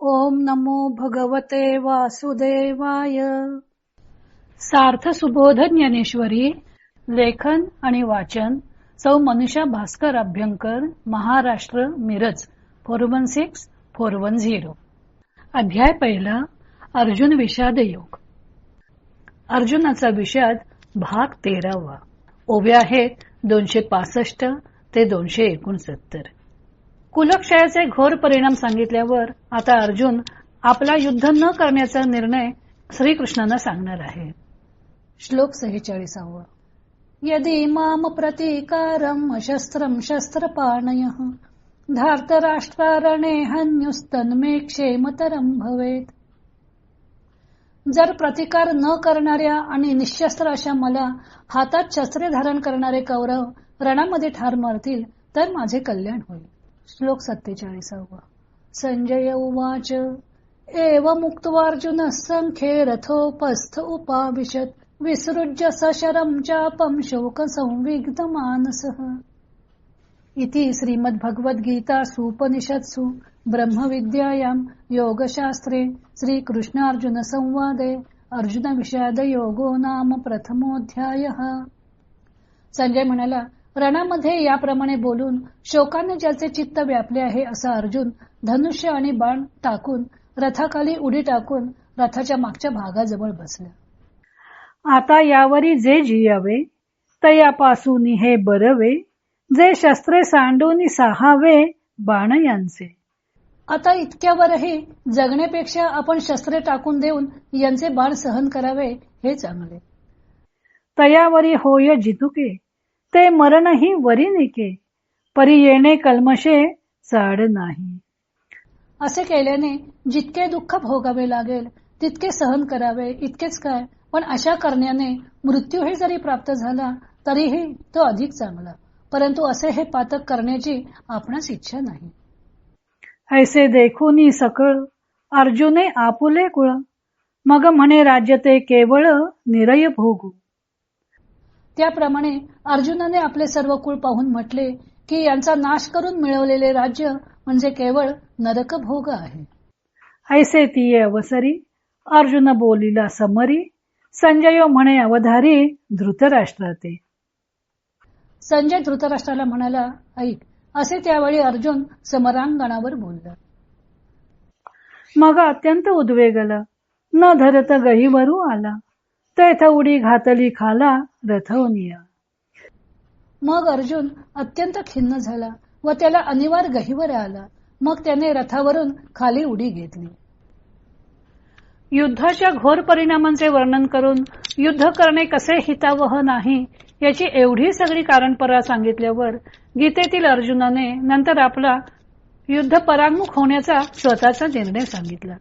ओम नमो भगवते वासुदेवाय. सार्थ सुबोध ज्ञानेश्वरी लेखन आणि वाचन सौ Manusha Bhaskar Abhyankar Maharashtra Miraj four one six four one zero. अध्याय पहिला अर्जुन विषाद योग अर्जुनाचा विषाद भाग तेरावा. ओव्या आहेत दोनशे पासष्ट ते दोनशे एकोणसत्तर. कुलक्षयाचे घोर परिणाम सांगितल्यावर आता अर्जुन आपला युद्ध न करण्याचा निर्णय श्रीकृष्णांना सांगणार आहे. श्लोक सेहेचाळीसावा. यदि माम प्रतिकारम शस्त्रम शस्त्रपाणय धार्तराष्ट्रारणे हन्युस्तन्मे क्षेमतरम भवेत. जर प्रतिकार न करणाऱ्या आणि निशस्त्र अशा मला हातात शस्त्रे धारण करणारे कौरव रणामध्ये ठार मारतील तर माझे कल्याण होईल. श्लोक सत्तेचाळीसावा. संजय उवाच एव मुक्तवार्जुन संख्ये रथोपस्थ उपाविशत विसृज्य सशरम चापम शोक संविग्ध मानस इति श्रीमद्भगवद्गीता सुपनिषत्सु ब्रह्मविद्यायां योगशास्त्रे श्रीकृष्णार्जुन संवादे अर्जुन विषाद योगो नाम प्रथमोध्याय संजय म्हणाला रणामध्ये याप्रमाणे बोलून शोकाने ज्याचे चित्त व्यापले आहे असा अर्जुन धनुष्य आणि बाण टाकून रथाखाली उडी टाकून रथाच्या मागच्या भागाजवळ बसला. आता यावरी जे जियावे तयापासून हे बरवे जे शस्त्रे सांडून साहावे बाण यांचे. आता इतक्यावरही जगण्यापेक्षा आपण शस्त्रे टाकून देऊन यांचे बाण सहन करावे हे चांगले. तयावरी होय जितुके ते मरणही वरी निके परी येणे कल्मशे चाड नाही. असे केल्याने जितके दुःख भोगावे लागेल तितके सहन करावे इतकेच काय? पण अशा करण्याने मृत्यूही जरी प्राप्त झाला तरीही तो अधिक चांगला. परंतु असे हे पातक करण्याची आपणास इच्छा नाही. ऐसे देखून सकळ अर्जुने आपुले कुळ. मग म्हणे राज्य ते केवळ निरय भोगू. त्याप्रमाणे अर्जुनाने आपले सर्व कुळ पाहून म्हटले की यांचा नाश करून मिळवलेले राज्य म्हणजे केवळ नरक भोग आहे. ऐसे ती अवसरी अर्जुन बोलिला समरी संजय म्हणे अवधारी धृतराष्ट्राते. संजय धृतराष्ट्राला म्हणाला ऐक असे त्यावेळी अर्जुन समरांगणावर बोलला. मग अत्यंत उद्वेगला न धरत गहीवरू आला. तेथ उडी घातली खाला रथवनिया. मग अर्जुन अत्यंत खिन्न झाला व त्याला अनिवार्य गहीवर आला. मग त्याने रथावरून खाली उडी घेतली. युद्धाच्या घोर परिणामांचे वर्णन करून युद्ध करणे कसे हितावह नाही याची एवढी सगळी कारणपरा सांगितल्यावर गीतेतील अर्जुनाने नंतर आपला युद्ध परांगमुख होण्याचा स्वतःचा निर्णय सांगितला.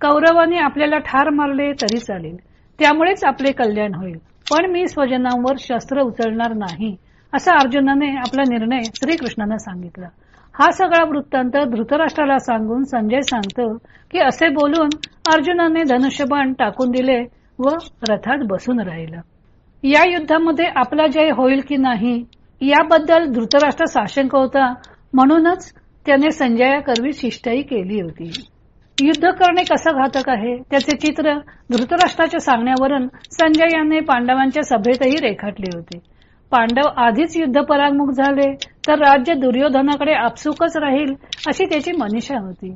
कौरवाने आपल्याला ठार मारले तरी चालेल. त्यामुळेच आपले कल्याण होईल. पण मी स्वजनांवर शस्त्र उचलणार नाही असा अर्जुनाने आपला निर्णय श्रीकृष्णांना सांगितला. हा सगळा वृत्तांत धृतराष्ट्राला सांगून संजय सांगतो की असे बोलून अर्जुनाने धनुष्यबाण टाकून दिले व रथात बसून राहिला. या युद्धामध्ये आपला जय होईल की नाही याबद्दल धृतराष्ट्र साशंक होता म्हणूनच त्याने संजयाकरवी शिष्टाई केली होती. युद्ध करणे कसं घातक आहे? त्याचे चित्र धृतराष्ट्राच्या सांगण्यावरून संजय यांनी पांडवांच्या सभेतही रेखाटले होते. पांडव आधीच युद्ध परांगमुख झाले तर राज्य दुर्योधनाकडे आपसुकच राहील अशी त्याची मनीषा होती.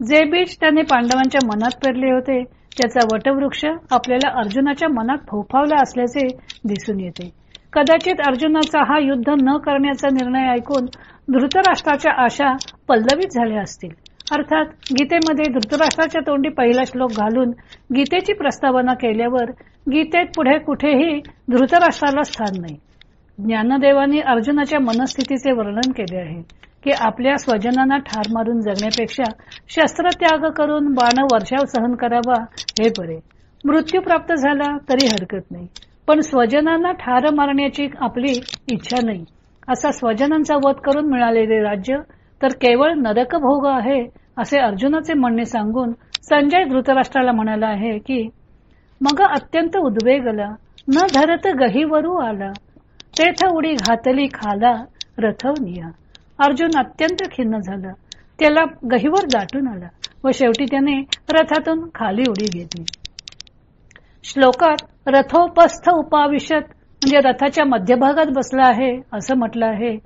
जे बीज त्याने पांडवांच्या मनात पेरले होते त्याचा वटवृक्ष आपल्याला अर्जुनाच्या मनात फोफावला असल्याचे दिसून येते. कदाचित अर्जुनाचा हा युद्ध न करण्याचा निर्णय ऐकून धृतराष्ट्राच्या आशा पल्लवित झाल्या असतील. अर्थात गीतेमध्ये धृतराष्ट्राच्या तोंडी पहिला श्लोक घालून गीतेची प्रस्तावना केल्यावर गीतेत पुढे कुठेही धृतराष्ट्राला स्थान नाही. ज्ञानदेवानी अर्जुनाच्या मनस्थितीचे वर्णन केले आहे की आपल्या स्वजनांना ठार मारून जगण्यापेक्षा शस्त्रत्याग करून बाण वर्षाव सहन करावा हे बरे. मृत्यू प्राप्त झाला तरी हरकत नाही. पण स्वजनांना ठार मारण्याची आपली इच्छा नाही. असा स्वजनांचा वध करून मिळालेले राज्य तर केवळ नरक भोग आहे असे अर्जुनाचे म्हणणे सांगून संजय धृतराष्ट्राला म्हणाला आहे की मग अत्यंत उद्वेगला न धरत गहीवरू आला. तेथ उडी घातली खाला रथवनिया अर्जुन अत्यंत खिन्न झाला. त्याला गहीवर दाटून आला व शेवटी त्याने रथातून खाली उडी घेतली. श्लोकात रथोपस्थ उपाविशत म्हणजे रथाच्या मध्यभागात बसला आहे असं म्हटलं आहे.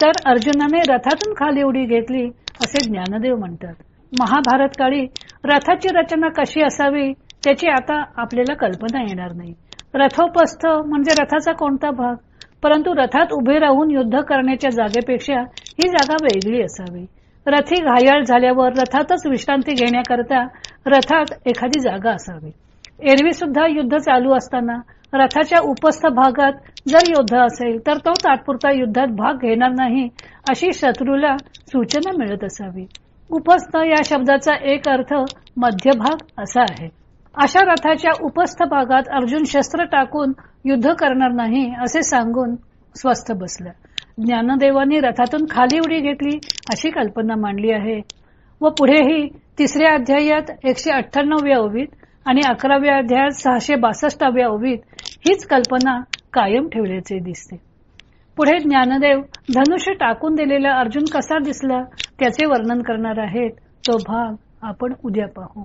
तर अर्जुनाने रथातून खाली उडी घेतली असे ज्ञानदेव म्हणतात. महाभारत काळी रथाची रचना कशी असावी त्याची आता आपल्याला कल्पना येणार नाही. रथोपस्थ म्हणजे रथाचा कोणता भाग? परंतु रथात उभे राहून युद्ध करण्याच्या जागेपेक्षा ही जागा वेगळी असावी. रथी घायाळ झाल्यावर रथातच विश्रांती घेण्याकरता रथात एखादी जागा असावी. एरवी सुद्धा युद्ध चालू असताना रथाच्या उपस्थ भागात जर युद्ध असेल तर तो तात्पुरता युद्धात भाग घेणार नाही अशी शत्रूला सूचना मिळत असावी. उपस्थ या शब्दाचा एक अर्थ मध्यभाग असा आहे. अशा रथाच्या उपस्थ भागात अर्जुन शस्त्र टाकून युद्ध करणार नाही असे सांगून स्वस्थ बसला. ज्ञानदेवांनी रथातून खाली उडी घेतली अशी कल्पना मांडली आहे. व पुढेही तिसऱ्या अध्यायात एकशे अठ्ठ्याण्णव्या ओवीत आणि अकराव्या अध्यायात सहाशे बासष्टाव्या ओवीत हीच कल्पना कायम ठेवल्याचे दिसते. पुढे ज्ञानदेव धनुष्य टाकून दिलेला अर्जुन कसा दिसला त्याचे वर्णन करणार आहेत तो भाग आपण उद्या पाहू.